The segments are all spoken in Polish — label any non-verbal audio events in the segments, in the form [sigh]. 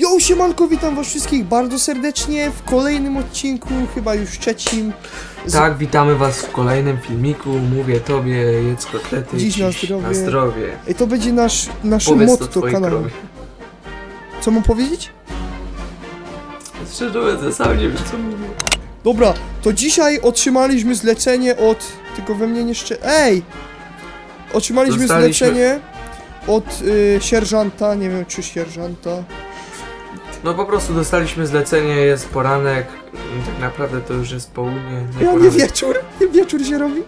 Yo, siemanko, witam was wszystkich bardzo serdecznie w kolejnym odcinku, chyba już trzecim. Z- Tak, witamy was w kolejnym filmiku. Mówię tobie, jedz kotlety. Dziś na zdrowie. Na zdrowie. I to będzie nasz, Powiedz to motto kanału. krowie. Co mam powiedzieć? Szczerze mówiąc, sam nie wiem co mówię. Dobra, to dzisiaj otrzymaliśmy zlecenie od... Tylko we mnie nie jeszcze... Ej! Otrzymaliśmy zlecenie od y, sierżanta, nie wiem czy sierżanta. No po prostu dostaliśmy zlecenie, jest poranek. Tak naprawdę to już jest południe. Nie Ja nie wieczór, nie wieczór się robi.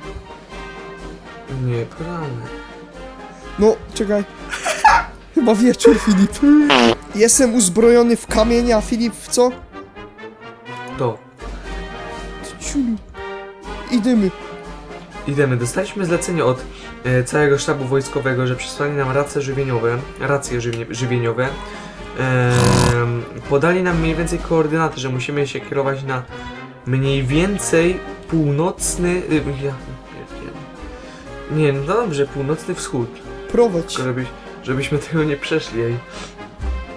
Nie, poranek. No, czekaj. [laughs] Chyba wieczór, Filip. Jestem uzbrojony w kamień, a Filip w co? To. Ciulu. Idziemy. Idziemy. Dostaliśmy zlecenie od e, całego sztabu wojskowego, że przysłali nam racje żywieniowe. Racje żywie, żywieniowe. Podali nam mniej więcej koordynaty, że musimy się kierować na mniej więcej północny. Y, ja, nie, no dobrze, północny wschód. Prowadź. Żebyś, żebyśmy tego nie przeszli.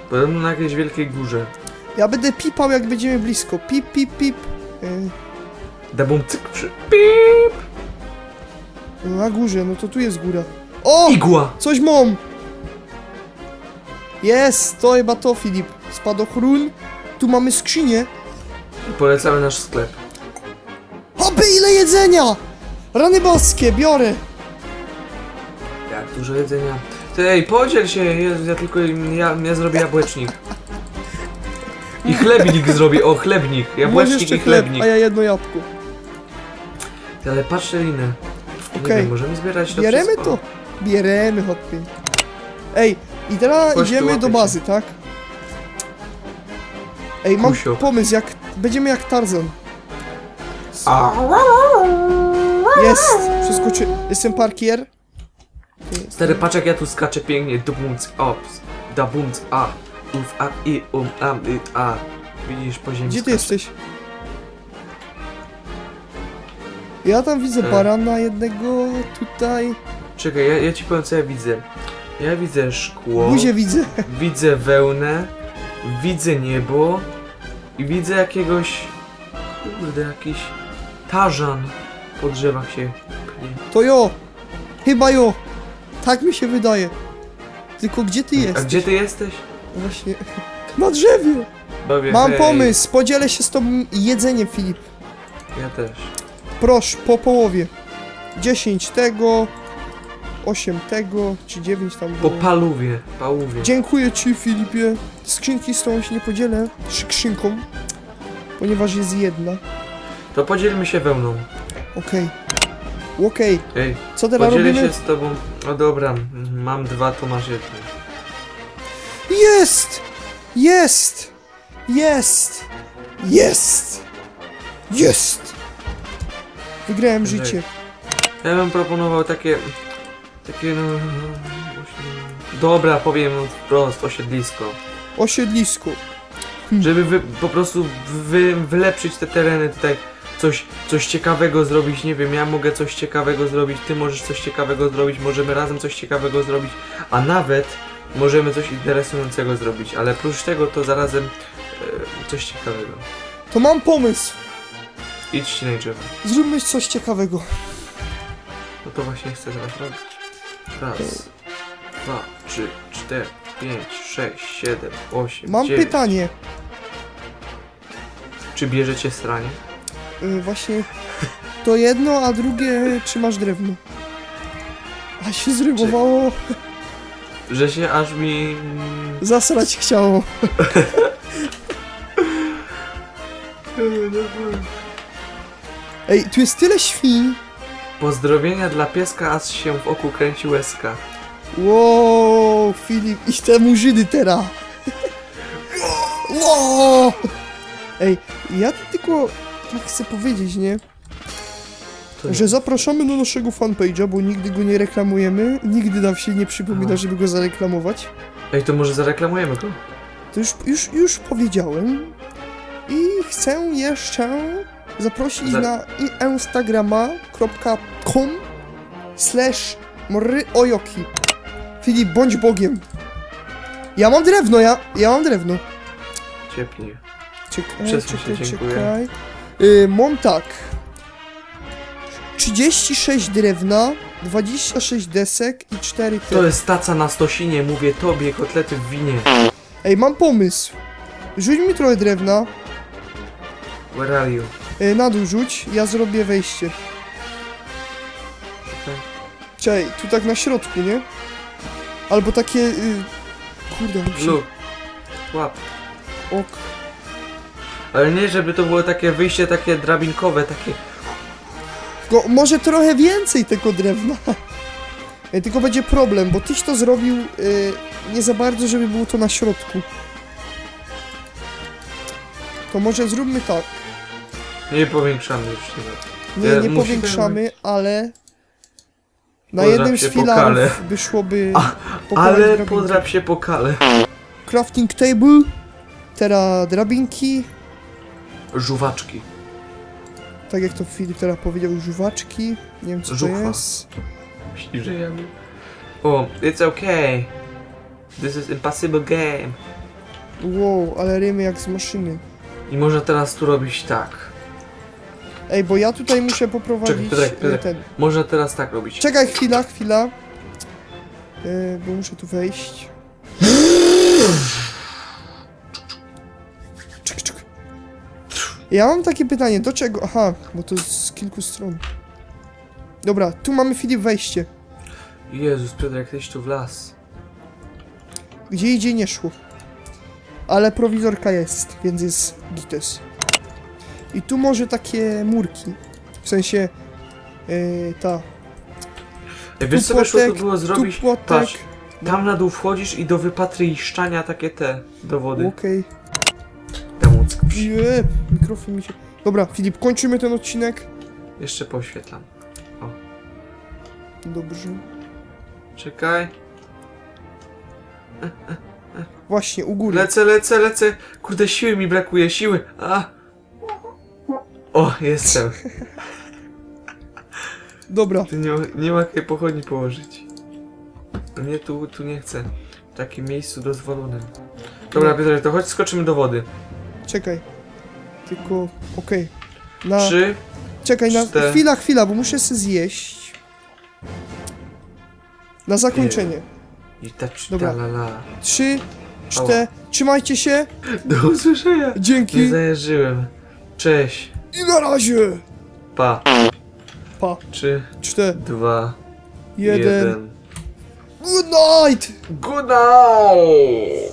Podobno na jakiejś wielkiej górze. Ja będę pipał jak będziemy blisko. Pip, pip, pip. E, Dabum cyk przy... Pip! na górze, no to tu jest góra. O! Igła! Coś mam! Jest, to chyba to, Filip. Spadochron. Tu mamy skrzynię. Polecamy nasz sklep. Hopy, ile jedzenia! Rany boskie, biorę. Jak dużo jedzenia. Ty, ej, podziel się, Jezu, ja tylko, ja, ja zrobię jabłecznik. I chlebnik zrobię, o chlebnik, jabłecznik i chleb, chlebnik. a ja jedno jabłko. Ty, ale patrzcie linę. Okej. wiem, możemy zbierać to Bieremy wszystko. to. Bieremy, hopy. Ej, i teraz tu, idziemy do bazy, tak? Ej, mam Kusio. pomysł, jak... Będziemy jak Tarzan. A, Jest! Przeskoczy... Jestem parkier. stary, patrz jak ja tu skaczę pięknie. Dubunc, ops, dabunc, a. Uf, a, i, um, am, i, a. Widzisz, po ziemi Gdzie ty skaczę. jesteś? Ja tam widzę E. barana jednego, tutaj... Czekaj, ja, ja ci powiem co ja widzę. Ja widzę szkło. Buzię widzę. Widzę wełnę, widzę niebo i widzę jakiegoś. Kurde, jakiś tarzan po drzewach się pnie. To jo! Chyba jo! Tak mi się wydaje. Tylko gdzie ty A jesteś? gdzie ty jesteś? Właśnie. [laughs] Na drzewie! Bawię, Mam hej. pomysł, podzielę się z tobą jedzeniem, Filip. Ja też. Proszę, po połowie. 10 tego, 8 tego, czy 9 tam Po było. paluwie, pałuwie. Dziękuję ci, Filipie. Skrzynki z tobą się nie podzielę. Skrzynką. Ponieważ jest jedna. To podzielmy się wełną. Okej. Okej. Ej, Co teraz podzielę robimy? się z tobą. O dobra, mm, mam dwa, to masz jedno. Jest! Jest! Jest! Jest! Jest! Wygrałem życie. Ja bym proponował takie. Takie no. Dobra, powiem wprost, osiedlisko. Osiedlisko. Żeby wy, po prostu wy, wylepszyć te tereny tutaj, coś, coś ciekawego zrobić, nie wiem, ja mogę coś ciekawego zrobić, ty możesz coś ciekawego zrobić, możemy razem coś ciekawego zrobić, a nawet możemy coś interesującego zrobić, ale oprócz tego to zarazem e, coś ciekawego. To mam pomysł. Idź drzewo. Zróbmy coś ciekawego. No to właśnie chcę teraz robić. Raz, dwa, trzy, cztery, pięć, sześć, siedem, osiem, Mam dziewięć. pytanie. Czy bierzecie stranie? Y, właśnie to jedno, a drugie czy masz drewno? A się zrymowało. Że się aż mi... Zasrać chciało. [laughs] Ej, tu jest tyle świń. Pozdrowienia dla pieska, aż się w oku kręci łezka. Wow, Filip, i te murzyny teraz. Wow. Ej, ja tylko tak chcę powiedzieć, nie? To Że zapraszamy do naszego fanpage'a, bo nigdy go nie reklamujemy. Nigdy nam się nie przypomina, żeby go zareklamować. Ej, to może zareklamujemy go? To już, już, już powiedziałem. I chcę jeszcze zaprosić Za- na instagrama.com slash mryojoki. Filip, bądź Bogiem. Ja mam drewno, ja, ja mam drewno. Ciepnij. Czekaj, Przesuń się, czekaj, dziękuję. czekaj. Y, mam tak. 36 drewna, 26 desek i 4 te. To jest taca na stosinie, mówię tobie, kotlety w winie. Ej, mam pomysł. Rzuć mi trochę drewna, Where are you? Y, na dół rzuć, ja zrobię wejście. Czekaj. Tu tak na środku, nie? Albo takie... Y, kurde, się... Look. Łap. Ok. Ale nie, żeby to było takie wyjście takie drabinkowe, takie... Tylko może trochę więcej tego drewna. [laughs] Tylko będzie problem, bo tyś to zrobił y, nie za bardzo, żeby było to na środku. To może zróbmy tak. Nie powiększamy już tego. Nie, Ja nie musimy- powiększamy, ale... Na Podrap jednym z filarów kale. by szłoby... A, Ale podrap się po kale. Crafting table. Teraz drabinki. Żuwaczki. Tak jak to Filip teraz powiedział, żuwaczki. Nie wiem co to Żuchwa. jest. Myślisz, że ja. O, it's okay. This is impossible game. Wow, ale rymy jak z maszyny. I można teraz tu robić tak. Ej, bo ja tutaj muszę poprowadzić Piotrek, e, Piotrek. ten. Można teraz tak robić. Czekaj, chwila, chwila. E, bo muszę tu wejść. Czek, czek. Ja mam takie pytanie, do czego? Aha, bo to z kilku stron. Dobra, tu mamy Filip wejście. Jezus, Piotr, jak tyś tu w las. Gdzie idzie nie szło. Ale prowizorka jest, więc jest gites. I tu może takie murki. W sensie yy, ta. Wiesz co by szło tu płotek, było zrobić? Tu płotek. Patrz, tam na dół wchodzisz i do wypatryszczania takie te dowody. Okej. Tam łuck. Jeb, mikrofon mi się. Dobra, Filip, kończymy ten odcinek. Jeszcze poświetlam. Dobrze. Czekaj. Właśnie, u góry. Lecę, lecę, lecę. Kurde, siły mi brakuje, siły. A. O, jestem. Dobra, Tu nie, ma- nie ma jakiej pochodni położyć. No Nie, tu, tu nie chcę. W takim miejscu dozwolonym. Dobra, Piotr, to chodź skoczymy do wody. czekaj. Tylko, okej. Na. Trzy. Czekaj, na. cztery. Chwila, chwila, bo muszę sobie zjeść. Na zakończenie. I ta Dobra. la la. Trzy, cztery. Trzymajcie się. Do usłyszenia. Nie Dzięki. zajarzyłem. Cześć. I na razie. Pa. Pa. Trzy, Cztery. dwa, Jeden. jeden. Good night. Good night!